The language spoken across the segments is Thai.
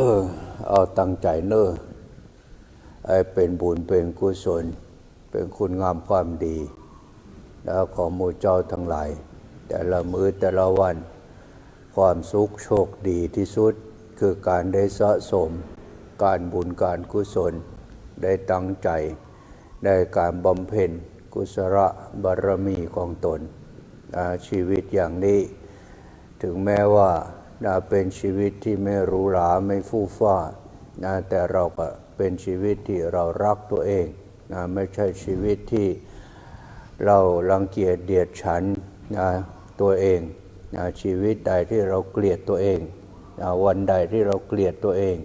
เออเอาตั้งใจเนอไอเป็นบุญเป็นกุศล เป็นคุณงามความดีแล้วของมูเจ้าทั้งหลาย แต่ละมือแต่ละวัน ความสุขโชคดีที่สุดคือการได้สะสม การบุญการกุศล ได้ตั้งใจได้การบำเพ็ญกุศลบารมีของตนชีวิตอย่างนี้ ถึงแม้ว่า นะเป็นชีวิตที่ไม่หรูหราไม่ฟู่ฟ้านะแต่เราก็เป็นชีวิตที่เรารักตัวเองนะไม่ใช่ชีวิตที่เรารังเกียจเดียดฉันนะตัวเองนะชีวิตใดที่เราเกลียดตัวเองนะวันใดที่เราเกลียดตัวเอง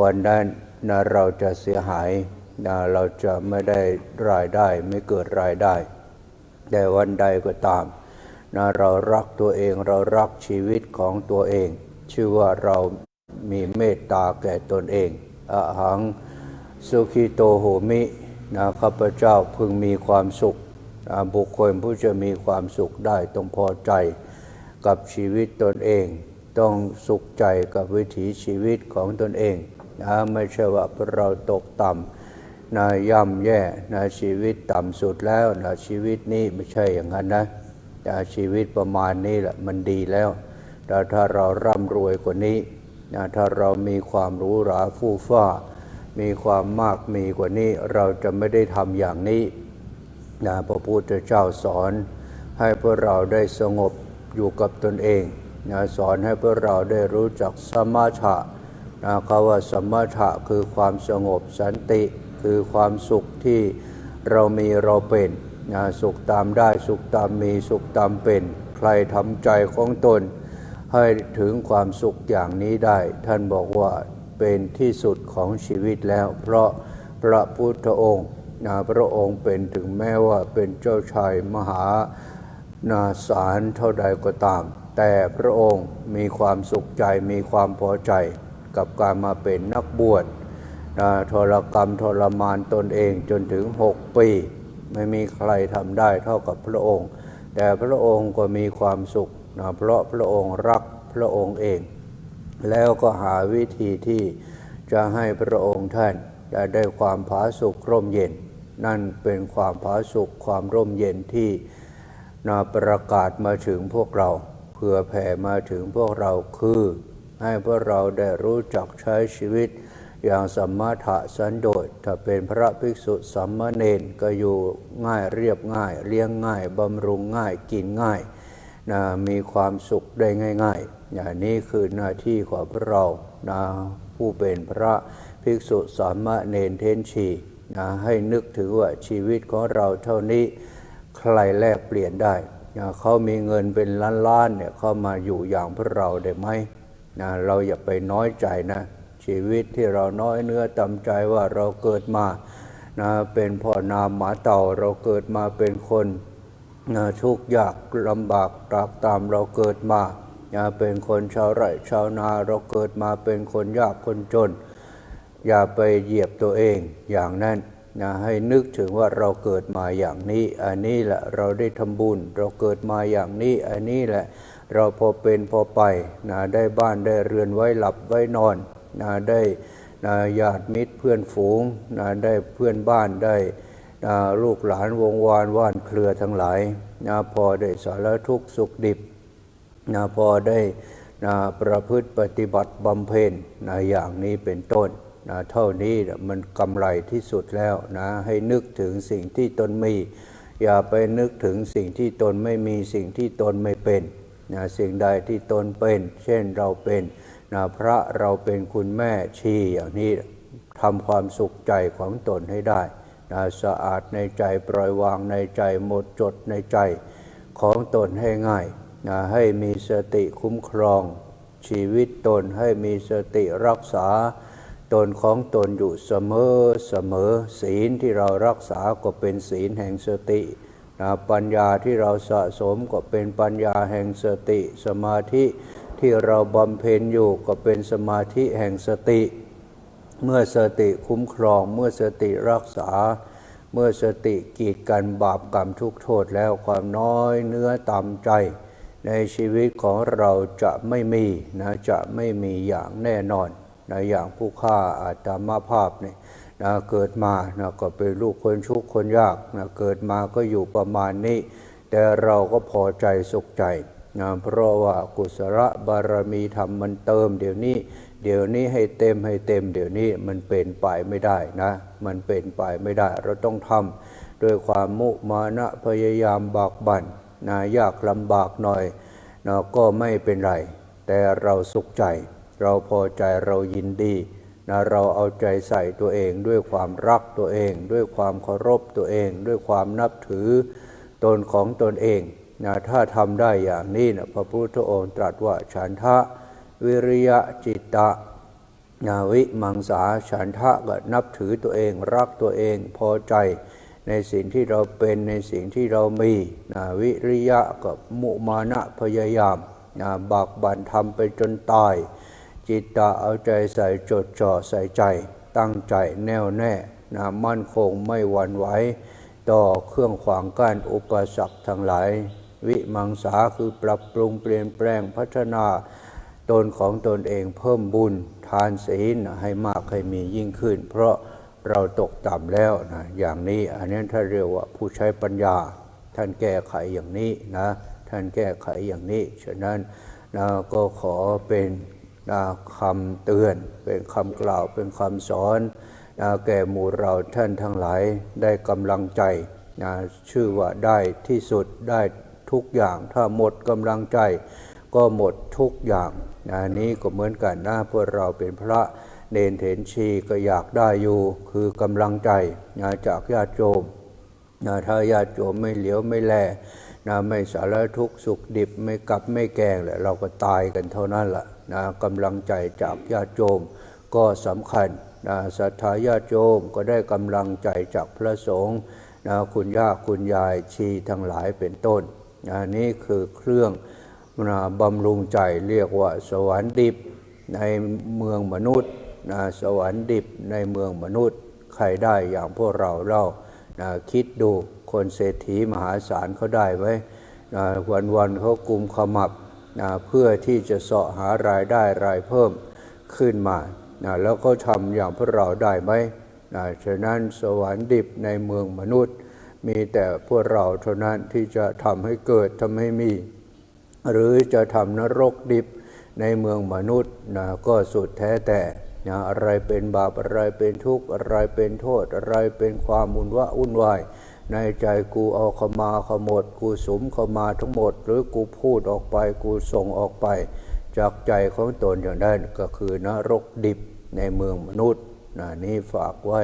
วันนั้นนะเราจะเสียหายนะเราจะไม่ได้รายได้ไม่เกิดรายได้ แต่วันใดก็ตาม นะเรารักตัวเองเรารักชีวิตของตัวเอง ชื่อว่าเรามีเมตตาแก่ตนเองอะหังสุขิโตโหมินะข้าพเจ้าพึงมีความสุขนะบุคคลผู้จะมีความสุขได้ต้องพอใจกับชีวิตตนเอง ต้องสุขใจกับวิถีชีวิตของตนเองนะไม่ใช่ว่าเราตกต่ำนะย่ำแย่นะชีวิตต่ำสุดแล้วนะชีวิตนี้ไม่ใช่อย่างนั้นนะ ชีวิตประมาณนี้แหละมันดีแล้วแต่ถ้าเราร่ำรวยกว่านี้นะถ้าเรามีความรู้หราฟู่ฟ้า มีความมากมีกว่านี้ เราจะไม่ได้ทำอย่างนี้นะพระพุทธเจ้าสอน ให้พวกเราได้สงบอยู่กับตนเองนะสอนให้พวกเราได้รู้จักสมาธินะคำว่าสมถะคือความสงบสันติ คือความสุขที่เรามีเราเป็น สุขตามได้สุขตามมีสุขตามเป็น ใครทำใจของตน ให้ถึงความสุขอย่างนี้ได้ ท่านบอกว่าเป็นที่สุดของชีวิตแล้ว เพราะพระพุทธองค์นะพระองค์เป็นถึงแม้ว่าเป็นเจ้าชายมหานาสารเท่าใดก็ตาม แต่พระองค์มีความสุขใจมีความพอใจ กับการมาเป็นนักบวชนะทรกรรมทรมานตนเองจนถึงหกปี ไม่มีใครทำได้เท่ากับพระองค์ แต่พระองค์ก็มีความสุขนะเพราะพระองค์รักพระองค์เอง แล้วก็หาวิธีที่จะให้พระองค์ท่านได้ได้ความผาสุกร่มเย็น นั่นเป็นความผาสุกความร่มเย็นที่นาประกาศมาถึงพวกเราเพื่อแผ่มาถึงพวกเราคือ ให้พวกเราได้รู้จักใช้ชีวิต อย่างสัมมาถะสันโดษถ้าเป็นพระภิกษุสัมมาเนนก็อยู่ง่ายเรียบง่าย เลี้ยงง่าย บำรุงง่ายกินง่ายนะมีความสุขได้ง่ายๆอย่างนี้คือหน้าที่ของพวกเรานะผู้เป็นพระภิกษุสามเณรเทนชีนะให้นึกถึงว่าชีวิตของเราเท่านี้ใครแลกเปลี่ยนได้นะเขามีเงินเป็นล้านๆเนี่ยเขามาอยู่อย่างพวกเราได้ไหมนะเราอย่าไปน้อยใจนะ ชีวิตที่เราน้อยเนื้อต่ำใจว่าเราเกิดมานะเป็นพ่อนามหมาเต่าเราเกิดมาเป็นคนนะทุกข์ยากลำบากตรากตามเราเกิดมานะเป็นคนชาวไร่ชาวนาเราเกิดมาเป็นคนยากคนจน อย่าไปเหยียบตัวเองอย่างนั้นนะให้นึกถึงว่าเราเกิดมาอย่างนี้ อันนี้แหละเราได้ทำบุญ เราเกิดมาอย่างนี้ อันนี้แหละ เราพอเป็นพอไปนะได้บ้านได้เรือนไว้หลับไว้นอน นะได้นะญาติมิตรเพื่อนฝูงนะได้เพื่อนบ้านได้นะลูกหลานวงวานว่านเครือทั้งหลายนะพอได้สารทุกข์สุขดิบนะพอได้นะประพฤติปฏิบัติบำเพ็ญนะอย่างนี้เป็นต้นนะเท่านี้มันกำไรที่สุดแล้วนะให้นึกถึงสิ่งที่ตนมี อย่าไปนึกถึงสิ่งที่ตนไม่มีสิ่งที่ตนไม่เป็นนะสิ่งใดที่ตนเป็น เช่นเราเป็น นะพระเราเป็นคุณแม่ชีอย่างนี้ทำความสุขใจของตนให้ได้นะสะอาดในใจปล่อยวางในใจหมดจดในใจของตนให้ง่ายนะให้มีสติคุ้มครอง ชีวิตตนให้มีสติรักษา ตนของตนอยู่เสมอเสมอศีลที่เรารักษาก็เป็นศีลแห่งสตินะปัญญาที่เราสะสมก็เป็นปัญญาแห่งสติสมาธิ ที่เราบำเพ็ญอยู่ก็เป็นสมาธิแห่งสติ เมื่อสติคุ้มครอง เมื่อสติรักษา เมื่อสติกีดกันบาปกรรมทุกโทษแล้วความน้อยเนื้อต่ำใจ ในชีวิตของเราจะไม่มีนะจะไม่มีอย่างแน่นอนนะอย่างผู้ฆ่าอาตมาภาพเนี่ยนะเกิดมานะก็เป็นลูกคนชุกคนยากนะเกิดมาก็อยู่ประมาณนี้ แต่เราก็พอใจสุขใจ นะเพราะว่ากุศลบารมีธรรมมันเติมเดี๋ยวนี้ เดี๋ยวนี้ให้เต็มให้เต็ม เดี๋ยวนี้มันเป็นไปไม่ได้นะ มันเป็นไปไม่ได้ เราต้องทำด้วยความมุมานะพยายามบากบั่นนะยากลำบากหน่อยนะก็ไม่เป็นไร แต่เราสุขใจ เราพอใจเรายินดีนะเราเอาใจใส่ตัวเองด้วยความรักตัวเอง ด้วยความเคารพตัวเอง ด้วยความนับถือตนของตนเอง นะถ้าทำได้อย่างนี้นะพระพุทธองค์ตรัสว่าฉันทะวิริยะจิตตะนาวิมังสาฉันทะก็นับถือตัวเองรักตัวเองพอใจ ในสิ่งที่เราเป็นในสิ่งที่เรามีนาวิริยะกับมุมานะพยายามนาบากบั่นทำไปจนตาย จิตตะเอาใจใส่จดจ่อใส่ใจ ตั้งใจแน่วแน่นะมั่นคงไม่หวั่นไหวต่อเครื่องขวางกั้นอุปสรรคทั้งหลาย วิมังสาคือปรับปรุงเปลี่ยนแปลงพัฒนาตนของตนเองเพิ่มบุญทานศีลให้มากให้มียิ่งขึ้น เพราะเราตกต่ำแล้วนะอย่างนี้อันนี้ถ้าเรียกว่าผู้ใช้ปัญญา ท่านแก้ไขอย่างนี้นะท่านแก้ไขอย่างนี้ ฉะนั้นนะก็ขอเป็นนะคำเตือน เป็นคำกล่าวเป็นคำสอนนะแก่หมู่เราท่านทั้งหลายได้กำลังใจนะชื่อว่าได้ที่สุดได้ ทุกอย่าง ถ้าหมดกำลังใจก็หมดทุกอย่างนะนี้ก็เหมือนกันนะพวกเราเป็นพระเนนเถนชีก็อยากได้อยู่คือกำลังใจนะจากญาติโยมนะถ้าญาติโยมไม่เหลียวไม่แลนะไม่สารทุกข์สุขดิบไม่กลับไม่แกงแหละเราก็ตายกันเท่านั้นละนะกำลังใจจากญาติโยมก็สำคัญนะศรัทธาญาติโยมก็ได้กำลังใจจากพระสงฆ์นะคุณย่าคุณยายชีทั้งหลายเป็นต้น นะนี่คือเครื่องบำรุงใจเรียกว่าสวรรค์ดิบในเมืองมนุษย์สวรรค์ดิบในเมืองมนุษย์ ใครได้อย่างพวกเราเราคิดดูคนเศรษฐีมหาศาลเขาได้ไว้นะวันวันๆเขากุมขมับเพื่อที่จะเสาะหารายได้รายเพิ่มขึ้นมาแล้วเขาทำอย่างพวกเราได้ไหมฉะนั้นสวรรค์ดิบในเมืองมนุษย์ มีแต่พวกเราเท่านั้นที่จะทำให้เกิดทำให้มี หรือจะทำนรกดิบในเมืองมนุษย์นะก็สุดแท้แต่นะอะไรเป็นบาปอะไรเป็นทุกข์อะไรเป็นโทษอะไรเป็นความวุ่นวะวุ่นวายในใจกูเอาเขามาขมด กูสมเขามาทั้งหมด หรือกูพูดออกไปกูส่งออกไป จากใจของตนอย่างนั้นก็คือนรกดิบในเมืองมนุษย์นะนี่ฝากไว้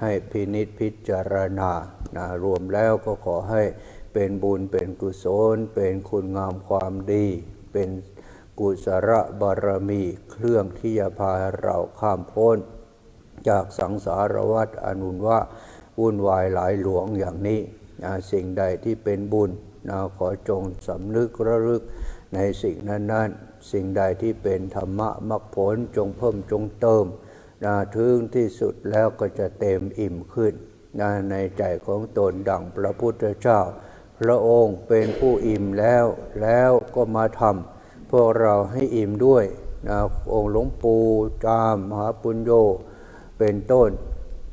ให้พินิจพิจารณานะรวมแล้วก็ขอให้เป็นบุญเป็นกุศล เป็นคุณงามความดี เป็นกุศลบารมีเครื่องที่จะพาเราข้ามพ้น จากสังสารวัฏอนุนว่าวุ่นวายหลายหลวงอย่างนี้นะสิ่งใดที่เป็นบุญนะขอจงสำนึกระลึกในสิ่งนั้นๆ สิ่งใดที่เป็นธรรมะมรรคผลจงเพิ่มจงเติม นะถึงที่สุดแล้วก็จะเต็มอิ่มขึ้นนะในใจของตนดังพระพุทธเจ้า พระองค์เป็นผู้อิ่มแล้วแล้วก็มาทำพวกเราให้อิ่มด้วยนะองค์หลวงปู่จามมหาปุญโญเป็นต้น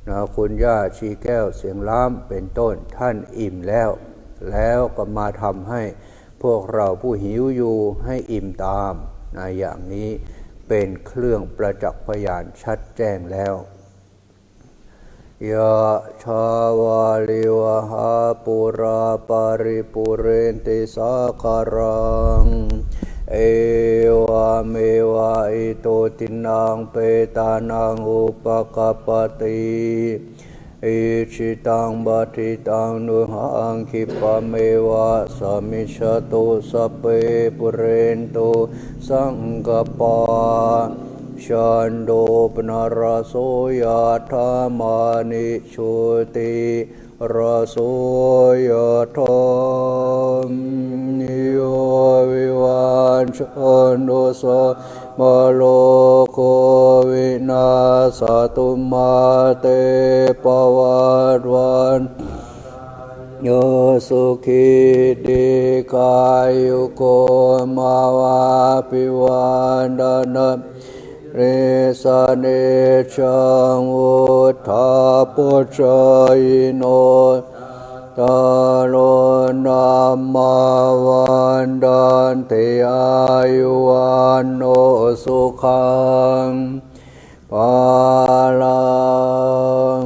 นะคุณย่าชีแก้วเสียงล้ำเป็นต้นท่านอิ่มแล้ว แล้วก็มาทำให้พวกเราผู้หิวอยู่ให้อิ่มตามนะอย่างนี้ เป็นเครื่องประจักษ์พยานชัดแจ้งแล้วยะชาวาลิวหาปุราปาริปุเรนติสาคารัง เอวาเมวะอิโตตินังเปตานังอุปกปปติ อิชิตังบัติตังนุหังคิปะเมวะสมมิชตุสเปปุเรนตุสังกปาชันโดปนารโสยาธามานิโชติ รโสยธามนิโยวิวันชนโดสมโลโควินาสตุมาเตปวัตวันโยสุขีติกายุโกมาวาปิวันดานะ เรสเนชังวุธาปุจยโนตาโลนามาวันดันเตอายุวันโนสุขังปาลัง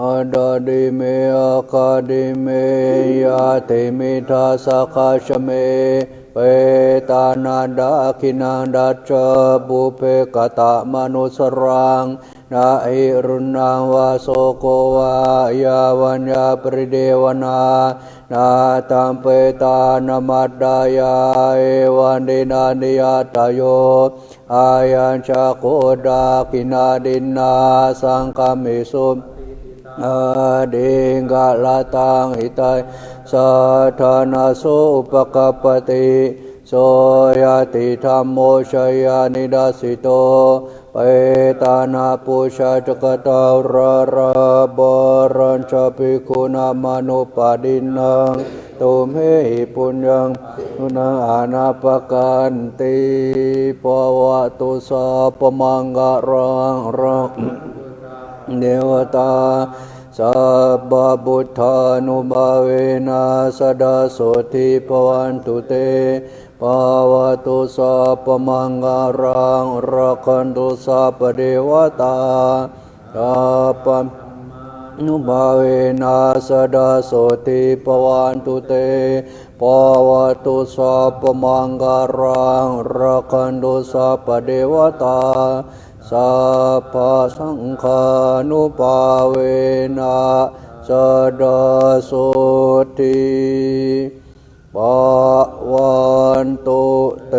อดาดิเมอาคาดิเมยาเตมิทาสักาชเม ปตานาดาคินาดัจจบุเปกตะมนุสรังนาอิรุณังวาโสโกวายาวัญญาปริเดวนานาตัมเปตานามัดดายาเอวันเดนานิยตโยอายัญชาโคดาคินาดินนาสังคามิสุ ดิงกาลตังหิตายสัทธานาโสอุปกปปติโสยติธรรมโมชยานิดาสิโตเปตานาปุชาจกตาระระบรัญชปิคุณามานุปาดินังตุมเหหิปุญญังนุนาอานาปกันติปวะตุสาปมังกะรังรัง เดวตาสัพพบุทธานุภาเวนะสดาโสทิปวันตุเตปาวตุสัพมังการังรักันตุสัพเดวตาสัพนุภาเวนัสดาโสติปวันตุเตปาวตุสัพมังการังรักันตุสัพเดวตา สัพพสังฆานุปาเวนัสดาโสติปวันตุเต